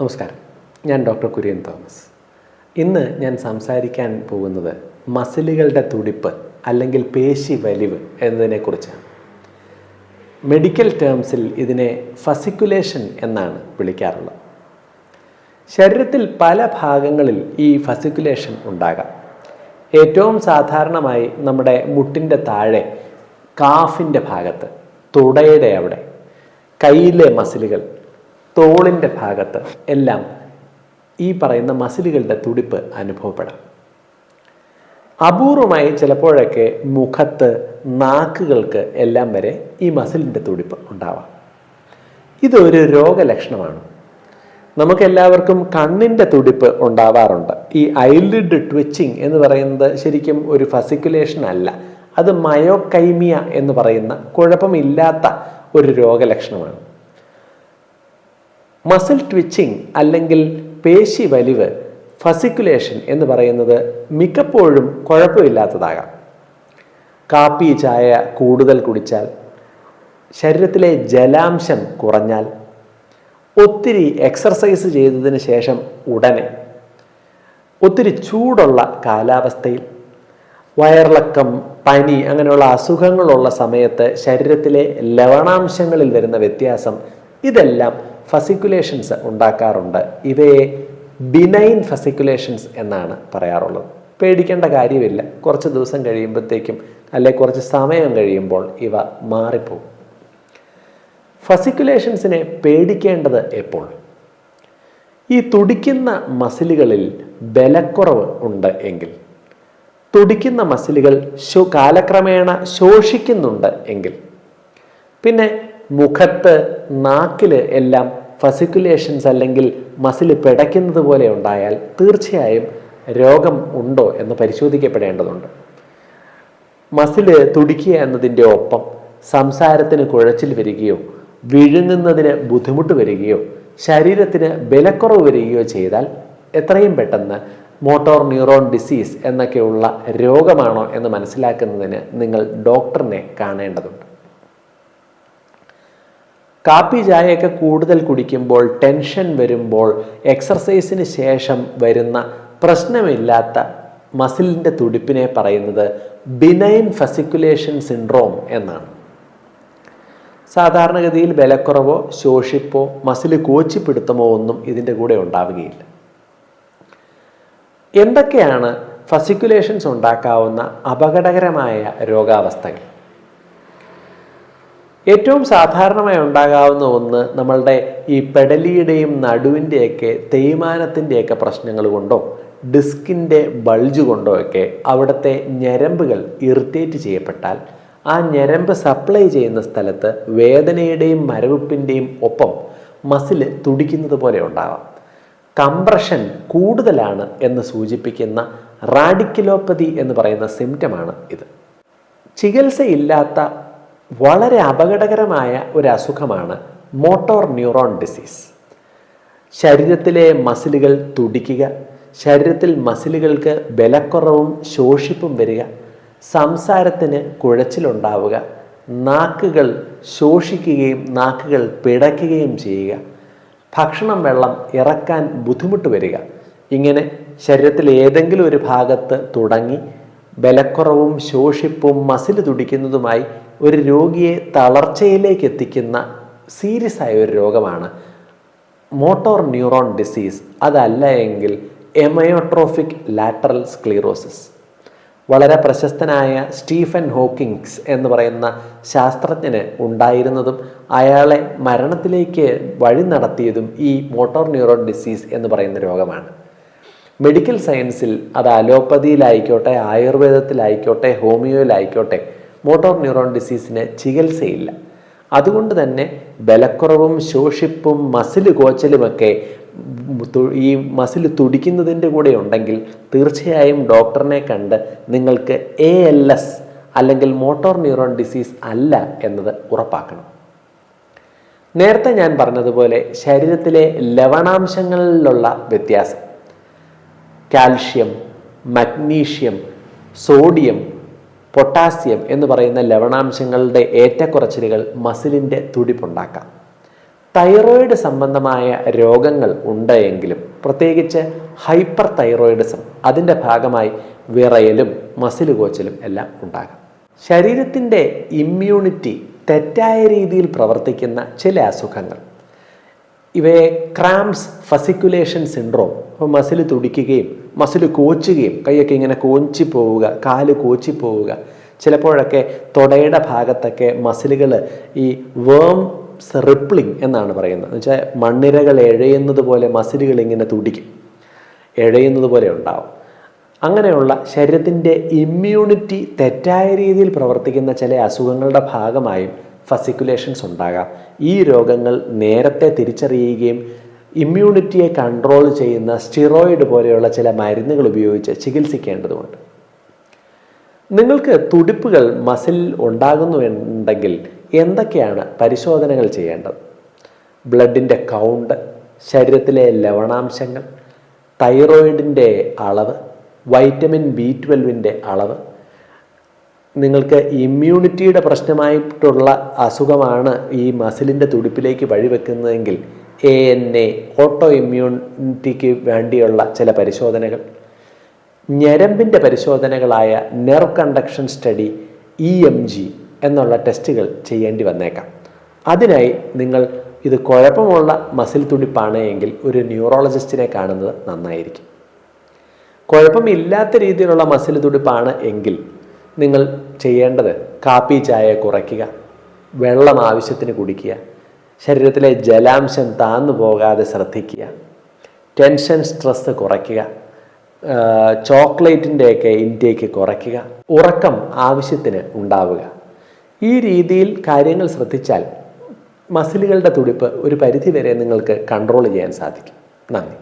നമസ്കാരം. ഞാൻ doctor Kurian Thomas. ഇന്ന് ഞാൻ സംസാരിക്കാൻ പോകുന്നത് മസിലുകളുടെ തുടിപ്പ് അല്ലെങ്കിൽ പേശി വലിവ് എന്നതിനെക്കുറിച്ചാണ് മെഡിക്കൽ ടേംസിൽ ഇതിനെ ഫസിക്കുലേഷൻ എന്നാണ് വിളിക്കാറുള്ളത്. ശരീരത്തിൽ പല ഭാഗങ്ങളിൽ ഈ ഫസിക്കുലേഷൻ ഉണ്ടാകാം. ഏറ്റവും സാധാരണമായി നമ്മുടെ മുട്ടിന്റെ താഴെ കാഫിന്റെ ഭാഗത്ത് തുടയുടെ അവിടെ കയ്യിലെ മസിലുകൾ തോളിന്റെ ഭാഗത്ത് എല്ലാം ഈ പറയുന്ന മസിലുകളുടെ തുടിപ്പ് അനുഭവപ്പെടാം. അപൂർവമായി ചിലപ്പോഴൊക്കെ മുഖത്ത് നാക്കുകൾക്ക് എല്ലാം വരെ ഈ മസിലിന്റെ തുടിപ്പ് ഉണ്ടാവാം. ഇതൊരു രോഗലക്ഷണമാണ്. നമുക്കെല്ലാവർക്കും കണ്ണിന്റെ തുടിപ്പ് ഉണ്ടാവാറുണ്ട്. ഈ ഐലിഡ് ട്വിച്ചിങ് എന്ന് പറയുന്നത് ശരിക്കും ഒരു ഫസിക്കുലേഷൻ അല്ല. അത് മയോകൈമിയ എന്ന് പറയുന്ന കുഴപ്പമില്ലാത്ത ഒരു രോഗലക്ഷണമാണ്. മസിൽ ട്വിച്ചിങ് അല്ലെങ്കിൽ പേശി വലിവ് ഫസിക്കുലേഷൻ എന്ന് പറയുന്നത് മിക്കപ്പോഴും കുഴപ്പമില്ലാത്തതാകാം. കാപ്പി ചായ കൂടുതൽ കുടിച്ചാൽ ശരീരത്തിലെ ജലാംശം കുറഞ്ഞാൽ ഒത്തിരി എക്സർസൈസ് ചെയ്തതിന് ശേഷം ഉടനെ ഒത്തിരി ചൂടുള്ള കാലാവസ്ഥയിൽ വയറിളക്കം പനി അങ്ങനെയുള്ള അസുഖങ്ങളുള്ള സമയത്ത് ശരീരത്തിലെ ലവണാംശങ്ങളിൽ വരുന്ന വ്യത്യാസം ഇതെല്ലാം ഫസിക്കുലേഷൻസ് ഉണ്ടാക്കാറുണ്ട്. ഇവയെ ബിനൈൻ ഫസിക്കുലേഷൻസ് എന്നാണ് പറയാറുള്ളത്. പേടിക്കേണ്ട കാര്യമില്ല. കുറച്ച് ദിവസം കഴിയുമ്പോഴത്തേക്കും അല്ലെ കുറച്ച് സമയം കഴിയുമ്പോൾ ഇവ മാറിപ്പോകും. ഫസിക്കുലേഷൻസിനെ പേടിക്കേണ്ടത് എപ്പോൾ? ഈ തുടിക്കുന്ന മസിലുകളിൽ ബലക്കുറവ് ഉണ്ട് എങ്കിൽ തുടിക്കുന്ന മസിലുകൾ കാലക്രമേണ ശോഷിക്കുന്നുണ്ട് എങ്കിൽ പിന്നെ മുഖത്ത് നാക്കിൽ എല്ലാം ഫസിക്കുലേഷൻസ് അല്ലെങ്കിൽ മസിൽ പിടയ്ക്കുന്നത് പോലെ ഉണ്ടായാൽ തീർച്ചയായും രോഗം ഉണ്ടോ എന്ന് പരിശോധിക്കപ്പെടേണ്ടതുണ്ട്. മസിൽ തുടിക്കുക എന്നതിന്റെ ഒപ്പം സംസാരത്തിന് കുഴച്ചിൽ വരികയോ വിഴുങ്ങുന്നതിന് ബുദ്ധിമുട്ട് വരികയോ ശരീരത്തിന് ബലക്കുറവ് വരികയോ ചെയ്താൽ എത്രയും പെട്ടെന്ന് മോട്ടോർ ന്യൂറോൺ ഡിസീസ് എന്നൊക്കെയുള്ള രോഗമാണോ എന്ന് മനസ്സിലാക്കുന്നതിന് നിങ്ങൾ ഡോക്ടറിനെ കാണേണ്ടതുണ്ട്. കാപ്പി ചായയൊക്കെ കൂടുതൽ കുടിക്കുമ്പോൾ ടെൻഷൻ വരുമ്പോൾ എക്സർസൈസിന് ശേഷം വരുന്ന പ്രശ്നമില്ലാത്ത മസിലിന്റെ തുടിപ്പിനെ പറയുന്നത് ബിനൈൻ ഫസിക്കുലേഷൻ സിൻഡ്രോം എന്നാണ്. സാധാരണഗതിയിൽ ബലക്കുറവോ ശോഷിപ്പോ മസിൽ കോച്ചിപ്പിടുത്തമോ ഒന്നും ഇതിന്റെ കൂടെ ഉണ്ടാവുകയില്ല. എന്തൊക്കെയാണ് ഫസിക്കുലേഷൻസ് ഉണ്ടാക്കാവുന്ന അപകടകരമായ രോഗാവസ്ഥകൾ? ഏറ്റവും സാധാരണമായി ഉണ്ടാകാവുന്ന ഒന്ന് നമ്മളുടെ ഈ പെടലിയുടെയും നടുവിന്റെയൊക്കെ തേയ്മാനത്തിന്റെയൊക്കെ പ്രശ്നങ്ങൾ കൊണ്ടോ ഡിസ്കിന്റെ ബൾജ് കൊണ്ടോ ഒക്കെ അവിടുത്തെ ഞരമ്പുകൾ ഇറിറ്റേറ്റ് ചെയ്യപ്പെട്ടാൽ ആ ഞരമ്പ് സപ്ലൈ ചെയ്യുന്ന സ്ഥലത്ത് വേദനയുടെയും മരവിപ്പിന്റെയും ഒപ്പം മസിൽ തുടിക്കുന്നത് പോലെ ഉണ്ടാവാം. കംപ്രഷൻ കൂടുതലാണ് എന്ന് സൂചിപ്പിക്കുന്ന റാഡിക്കലോപ്പതി എന്ന് പറയുന്ന സിംറ്റമാണ് ഇത്. ചികിത്സയില്ലാത്ത വളരെ അപകടകരമായ ഒരു അസുഖമാണ് മോട്ടോർ ന്യൂറോൺ ഡിസീസ്. ശരീരത്തിലെ മസിലുകൾ തുടിക്കുക ശരീരത്തിൽ മസിലുകൾക്ക് ബലക്കുറവും ശോഷിപ്പും വരിക സംസാരത്തിന് കുഴച്ചിലുണ്ടാവുക നാക്കുകൾ ശോഷിക്കുകയും നാക്കുകൾ പിടയ്ക്കുകയും ചെയ്യുക ഭക്ഷണം വെള്ളം ഇറക്കാൻ ബുദ്ധിമുട്ട് വരിക ഇങ്ങനെ ശരീരത്തിൽ ഏതെങ്കിലും ഒരു ഭാഗത്ത് തുടങ്ങി ബലക്കുറവും ശോഷിപ്പും മസിൽ തുടിക്കുന്നതുമായി ഒരു രോഗിയെ തളർച്ചയിലേക്ക് എത്തിക്കുന്ന സീരിയസ് ആയ ഒരു രോഗമാണ് മോട്ടോർ ന്യൂറോൺ ഡിസീസ് അതല്ല എങ്കിൽ എമയോട്രോഫിക് ലാറ്ററൽ സ്ക്ലീറോസിസ് വളരെ പ്രശസ്തനായ സ്റ്റീഫൻ ഹോക്കിങ്സ് എന്ന് പറയുന്ന ശാസ്ത്രജ്ഞന് ഉണ്ടായിരുന്നതും അയാളെ മരണത്തിലേക്ക് വഴി നടത്തിയതും ഈ മോട്ടോർ ന്യൂറോൺ ഡിസീസ് എന്ന് പറയുന്ന രോഗമാണ്. മെഡിക്കൽ സയൻസിൽ അത് അലോപ്പതിയിലായിക്കോട്ടെ ആയുർവേദത്തിലായിക്കോട്ടെ ഹോമിയോയിലായിക്കോട്ടെ മോട്ടോർ ന്യൂറോൺ ഡിസീസിന് ചികിത്സയില്ല. അതുകൊണ്ട് തന്നെ ബലക്കുറവും ശോഷിപ്പും മസിൽ കോച്ചലുമൊക്കെ ഈ മസിൽ തുടിക്കുന്നതിന്റെ കൂടെ ഉണ്ടെങ്കിൽ തീർച്ചയായും ഡോക്ടറിനെ കണ്ട് നിങ്ങൾക്ക് എ എൽ എസ് അല്ലെങ്കിൽ മോട്ടോർ ന്യൂറോൺ ഡിസീസ് അല്ല എന്നത് ഉറപ്പാക്കണം. നേരത്തെ ഞാൻ പറഞ്ഞതുപോലെ ശരീരത്തിലെ ലവണാംശങ്ങളിലുള്ള വ്യത്യാസം. കാൽഷ്യം മഗ്നീഷ്യം സോഡിയം പൊട്ടാസ്യം എന്ന് പറയുന്ന ലവണാംശങ്ങളുടെ ഏറ്റക്കുറച്ചിലുകൾ മസിലിന്റെ തുടിപ്പുണ്ടാക്കാം. തൈറോയിഡ് സംബന്ധമായ രോഗങ്ങൾ ഉണ്ടെങ്കിലും പ്രത്യേകിച്ച് ഹൈപ്പർ തൈറോയിഡിസം അതിന്റെ ഭാഗമായി വിറയലും മസിൽ കോച്ചലും എല്ലാം ഉണ്ടാകാം. ശരീരത്തിന്റെ ഇമ്മ്യൂണിറ്റി തെറ്റായ രീതിയിൽ പ്രവർത്തിക്കുന്ന ചില അസുഖങ്ങൾ ഇവയെ ക്രാംസ് ഫസിക്കുലേഷൻ സിൻഡ്രോം. അപ്പോൾ മസിൽ തുടിക്കുകയും മസിൽ കോച്ചുകയും കൈയൊക്കെ ഇങ്ങനെ കോഞ്ചി പോവുക കാൽ കോച്ചി പോവുക. ചിലപ്പോഴൊക്കെ തൊടയുടെ ഭാഗത്തൊക്കെ മസിലുകൾ ഈ വേം റിപ്ലിംഗ് എന്നാണ് പറയുന്നത്. എന്ന് വെച്ചാൽ മണ്ണിരകൾ എഴയുന്നത് പോലെ മസിലുകൾ ഇങ്ങനെ തുടിക്കും. എഴയുന്നത് പോലെ ഉണ്ടാവും. അങ്ങനെയുള്ള ശരീരത്തിന്റെ ഇമ്മ്യൂണിറ്റി തെറ്റായ രീതിയിൽ പ്രവർത്തിക്കുന്ന ചില അസുഖങ്ങളുടെ ഭാഗമായും ഫസിക്കുലേഷൻസ് ഉണ്ടാകാം. ഈ രോഗങ്ങൾ നേരത്തെ തിരിച്ചറിയുകയും ഇമ്മ്യൂണിറ്റിയെ കൺട്രോൾ ചെയ്യുന്ന സ്റ്റിറോയിഡ് പോലെയുള്ള ചില മരുന്നുകൾ ഉപയോഗിച്ച് ചികിത്സിക്കേണ്ടതുണ്ട്. നിങ്ങൾക്ക് തുടിപ്പുകൾ മസിൽ ഉണ്ടാകുന്നുണ്ടെങ്കിൽ എന്തൊക്കെയാണ് പരിശോധനകൾ ചെയ്യേണ്ടത്? ബ്ലഡിന്റെ കൗണ്ട് ശരീരത്തിലെ ലവണാംശങ്ങൾ തൈറോയിഡിന്റെ അളവ് വൈറ്റമിൻ ബി ട്വൽവിന്റെ അളവ് നിങ്ങൾക്ക് ഇമ്മ്യൂണിറ്റിയുടെ പ്രശ്നമായിട്ടുള്ള അസുഖമാണ് ഈ മസിലിന്റെ തുടിപ്പിലേക്ക് വഴിവെക്കുന്നതെങ്കിൽ എ എൻ എ ഓട്ടോ ഇമ്മ്യൂണിറ്റിക്ക് വേണ്ടിയുള്ള ചില പരിശോധനകൾ. ഞരമ്പിന്റെ പരിശോധനകളായ nerve conduction study E M G എന്നുള്ള ടെസ്റ്റുകൾ ചെയ്യേണ്ടി വന്നേക്കാം. അതിനായി നിങ്ങൾ ഇത് കുഴപ്പമുള്ള മസിൽ തുടിപ്പാണ് എങ്കിൽ ഒരു ന്യൂറോളജിസ്റ്റിനെ കാണുന്നത് നന്നായിരിക്കും. കുഴപ്പമില്ലാത്ത രീതിയിലുള്ള മസിൽ തുടിപ്പാണ് എങ്കിൽ നിങ്ങൾ ചെയ്യേണ്ടത് കാപ്പി ചായ കുറയ്ക്കുക വെള്ളം ആവശ്യത്തിന് കുടിക്കുക ശരീരത്തിലെ ജലാംശം താന്നു പോകാതെ ശ്രദ്ധിക്കുക ടെൻഷൻ സ്ട്രെസ് കുറയ്ക്കുക ചോക്ലേറ്റിന്റെയൊക്കെ ഇൻടേക്ക് കുറയ്ക്കുക ഉറക്കം ആവശ്യത്തിന് ഉണ്ടാവുക. ഈ രീതിയിൽ കാര്യങ്ങൾ ശ്രദ്ധിച്ചാൽ മസിലുകളുടെ തുടിപ്പ് ഒരു പരിധിവരെ നിങ്ങൾക്ക് കൺട്രോൾ ചെയ്യാൻ സാധിക്കും. നന്ദി.